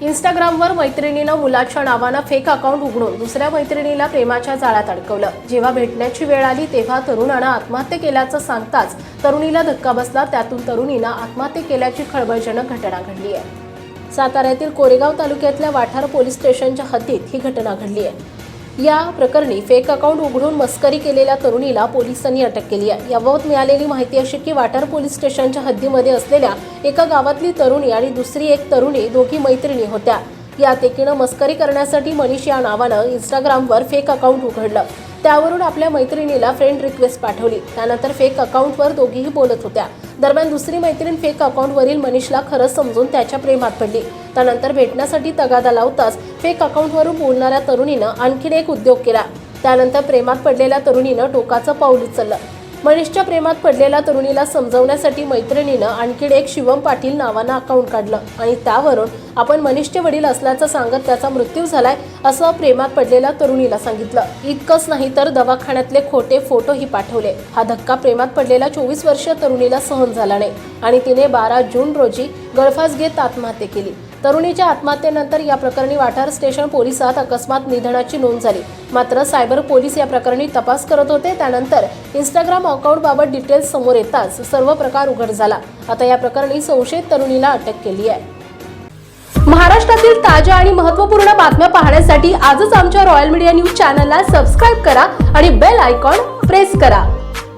इंस्टाग्रामवर मैत्रिणीनं मुलाच्या नावानं फेक अकाउंट उघडून दुसऱ्या मैत्रिणीला प्रेमाच्या जाळ्यात अडकवलं. जेव्हा भेटण्याची वेळ आली तेव्हा तरुणानं आत्महत्या केल्याचं सांगताच तरुणीला धक्का बसला. त्यातून तरुणीनं आत्महत्या केल्याची खळबळजनक घटना घडली आहे. साताऱ्यातील कोरेगाव तालुक्यातल्या वाठार पोलीस स्टेशनच्या हद्दीत ही घटना घडली आहे. या प्रकरणी फेक अकाउंट उघडून मस्करी केलेल्या तरुणीला पोलिसांनी अटक केली आहे. याबाबत मिळालेली माहिती अशी की वाठार पोलीस स्टेशनच्या हद्दीमध्ये असलेल्या एका गावातली तरुणी आणि दुसरी एक तरुणी दोघी मैत्रिणी होत्या. यात एकीनं मस्करी करण्यासाठी मनीष या नावानं इंस्टाग्रामवर फेक अकाउंट उघडलं. त्यावरून आपल्या मैत्रिणीला फ्रेंड रिक्वेस्ट पाठवली. त्यानंतर फेक अकाउंटवर दोघीही बोलत होत्या. दरम्यान दुसरी मैत्रीण फेक अकाउंटवरील मनीषला खरं समजून त्याच्या प्रेमात पडली. त्यानंतर भेटण्यासाठी तगादा लावताच फेक अकाउंटवरून बोलणाऱ्या तरुणीनं आणखीन एक उद्योग केला. त्यानंतर प्रेमात पडलेल्या तरुणीनं टोकाचं पाऊल उचललं. मनीषच्या प्रेमात पडलेल्या तरुणीला समजवण्यासाठी मैत्रिणीनं आणखीन एक शिवम पाटील नावानं अकाउंट काढलं आणि त्यावरून आपण मनीषचे वडील असल्याचं सांगत त्याचा मृत्यू झालाय असं प्रेमात पडलेल्या तरुणीला सांगितलं. इतकंच नाही तर दवाखान्यातले खोटे फोटोही पाठवले. हा धक्का प्रेमात पडलेल्या चोवीस वर्षीय तरुणीला सहन झाला नाही आणि तिने बारा जून रोजी गळफास घेत आत्महत्या केली. तरुणीच्या आत्महत्येनंतर या प्रकरणी वाठार स्टेशन पोलिसात अकस्मात निधनाची नोंद झाली. मात्र सायबर पोलीस या प्रकरणी तपास करत होते. त्यानंतर इंस्टाग्राम अकाउंटबाबत डिटेल्स समोर येताच सर्व प्रकार उघड झाला. आता या प्रकरणी संशयित तरुणीला अटक केली आहे. महाराष्ट्रातील ताज्या आणि महत्त्वपूर्ण बातम्या पाहण्यासाठी आजच आमच्या रॉयल मीडिया न्यूज चॅनलला सबस्क्राईब करा आणि बेल आयकॉन प्रेस करा.